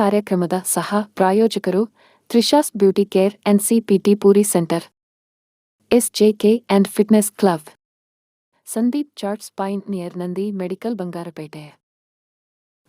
ಕಾರ್ಯಕ್ರಮದ ಸಹ ಪ್ರಾಯೋಜಕರು Trisha's beauty care and CPT Puri centre, SJK and fitness club, Sandeep charts point near Nandi medical Bangarapete,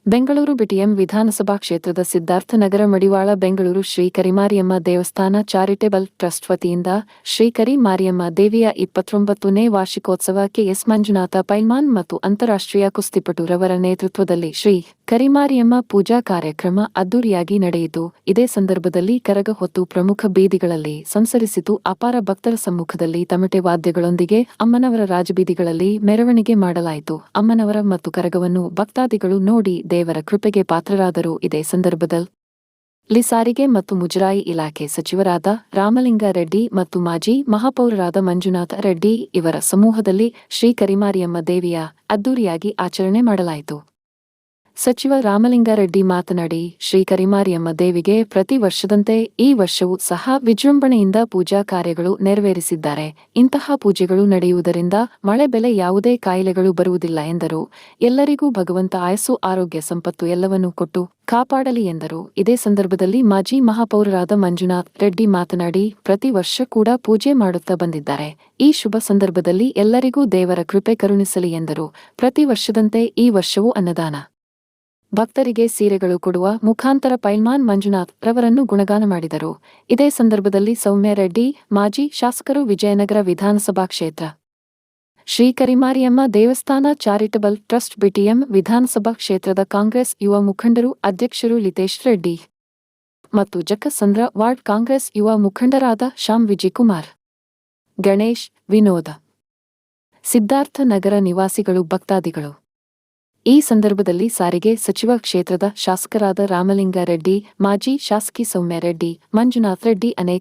Bengaluru BTM ವಿಧಾನಸಭಾ ಕ್ಷೇತ್ರದ ಸಿದ್ಧಾರ್ಥನಗರ ಮಡಿವಾಳ ಬೆಂಗಳೂರು ಶ್ರೀ ಕರಿಮಾರಿಯಮ್ಮ ದೇವಸ್ಥಾನ charitable trust ವತಿಯಿಂದ ಶ್ರೀ ಕರಿಮಾರಿಯಮ್ಮ ದೇವಿಯ ಇಪ್ಪತ್ತೊಂಬತ್ತನೇ ವಾರ್ಷಿಕೋತ್ಸವ ಕೆಎಸ್ ಮಂಜುನಾಥ ಪೈಲ್ಮಾನ್ ಮತ್ತು ಅಂತಾರಾಷ್ಟ್ರೀಯ ಕುಸ್ತಿಪಟುರವರ ನೇತೃತ್ವದಲ್ಲಿ ಶ್ರೀ ಕರಿಮಾರಿಯಮ್ಮ ಪೂಜಾ ಕಾರ್ಯಕ್ರಮ ಅದ್ದೂರಿಯಾಗಿ ನಡೆಯಿತು. ಇದೇ ಸಂದರ್ಭದಲ್ಲಿ ಕರಗ ಹೊತ್ತು ಪ್ರಮುಖ ಬೀದಿಗಳಲ್ಲಿ ಸಂಸರಿಸಿತು. ಅಪಾರ ಭಕ್ತರ ಸಮ್ಮುಖದಲ್ಲಿ ತಮಟೆ ವಾದ್ಯಗಳೊಂದಿಗೆ ಅಮ್ಮನವರ ರಾಜಬೀದಿಗಳಲ್ಲಿ ಮೆರವಣಿಗೆ ಮಾಡಲಾಯಿತು. ಅಮ್ಮನವರ ಮತ್ತು ಕರಗವನ್ನು ಭಕ್ತಾದಿಗಳು ನೋಡಿ ದೇವರ ಕೃಪೆಗೆ ಪಾತ್ರರಾದರು. ಇದೇ ಸಂದರ್ಭದಲ್ಲಿ ಸಾರಿಗೆ ಮತ್ತು ಮುಜರಾಯಿ ಇಲಾಖೆ ಸಚಿವರಾದ ರಾಮಲಿಂಗ ರೆಡ್ಡಿ ಮತ್ತು ಮಾಜಿ ಮಹಾಪೌರರಾದ ಮಂಜುನಾಥ ರೆಡ್ಡಿ ಇವರ ಸಮೂಹದಲ್ಲಿ ಶ್ರೀ ಕರಿಮಾರಿಯಮ್ಮ ದೇವಿಯ ಅದ್ದೂರಿಯಾಗಿ ಆಚರಣೆ ಮಾಡಲಾಯಿತು. ಸಚಿವ ರಾಮಲಿಂಗಾರೆಡ್ಡಿ ಮಾತನಾಡಿ, ಶ್ರೀ ಕರಿಮಾರಿಯಮ್ಮ ದೇವಿಗೆ ಪ್ರತಿ ವರ್ಷದಂತೆ ಈ ವರ್ಷವೂ ಸಹ ವಿಜೃಂಭಣೆಯಿಂದ ಪೂಜಾ ಕಾರ್ಯಗಳು ನೆರವೇರಿಸಿದ್ದಾರೆ. ಇಂತಹ ಪೂಜೆಗಳು ನಡೆಯುವುದರಿಂದ ಮಳೆ ಬೆಲೆ ಯಾವುದೇ ಕಾಯಿಲೆಗಳು ಬರುವುದಿಲ್ಲ ಎಂದರು. ಎಲ್ಲರಿಗೂ ಭಗವಂತ ಆಯಸ್ಸು, ಆರೋಗ್ಯ ಸಂಪತ್ತು ಎಲ್ಲವನ್ನೂ ಕೊಟ್ಟು ಕಾಪಾಡಲಿ ಎಂದರು. ಇದೇ ಸಂದರ್ಭದಲ್ಲಿ ಮಾಜಿ ಮಹಾಪೌರರಾದ ಮಂಜುನಾಥ್ ರೆಡ್ಡಿ ಮಾತನಾಡಿ, ಪ್ರತಿ ವರ್ಷ ಕೂಡ ಪೂಜೆ ಮಾಡುತ್ತಾ ಬಂದಿದ್ದಾರೆ. ಈ ಶುಭ ಸಂದರ್ಭದಲ್ಲಿ ಎಲ್ಲರಿಗೂ ದೇವರ ಕೃಪೆ ಕರುಣಿಸಲಿ ಎಂದರು. ಪ್ರತಿ ವರ್ಷದಂತೆ ಈ ವರ್ಷವೂ ಅನ್ನದಾನ. ಭಕ್ತರಿಗೆ ಸೀರೆಗಳು ಕೊಡುವ ಮುಖಾಂತರ ಪೈಲ್ಮಾನ್ ಮಂಜುನಾಥ್ ರವರನ್ನು ಗುಣಗಾನ ಮಾಡಿದರು. ಇದೇ ಸಂದರ್ಭದಲ್ಲಿ ಸೌಮ್ಯ ರೆಡ್ಡಿ, ಮಾಜಿ ಶಾಸಕರು ವಿಜಯನಗರ ವಿಧಾನಸಭಾ ಕ್ಷೇತ್ರ. ಶ್ರೀ ಕರಿಮಾರಿಯಮ್ಮ ದೇವಸ್ಥಾನ ಚಾರಿಟಬಲ್ ಟ್ರಸ್ಟ್ ಬಿಟಿಎಂ ವಿಧಾನಸಭಾ ಕ್ಷೇತ್ರದ ಕಾಂಗ್ರೆಸ್ ಯುವ ಮುಖಂಡರು ಅಧ್ಯಕ್ಷರು ಲಿತೇಶ್ ರೆಡ್ಡಿ ಮತ್ತು ಜಕ್ಕಸಂದ್ರ ವಾರ್ಡ್ ಕಾಂಗ್ರೆಸ್ ಯುವ ಮುಖಂಡರಾದ ಶ್ಯಾಮ್ ವಿಜಯಕುಮಾರ್ ಗಣೇಶ್, ವಿನೋದ. ಸಿದ್ಧಾರ್ಥ ನಗರ ನಿವಾಸಿಗಳು ಭಕ್ತಾದಿಗಳು. ಈ ಸಂದರ್ಭದಲ್ಲಿ ಸಾರಿಗೆ ಸಚಿವ ಕ್ಷೇತ್ರದ ಶಾಸಕರಾದ ರಾಮಲಿಂಗಾರೆಡ್ಡಿ ಮಾಜಿ ಶಾಸಕಿ ಸೌಮ್ಯ ರೆಡ್ಡಿ ಮಂಜುನಾಥ್ ರೆಡ್ಡಿ ಅನೇಕ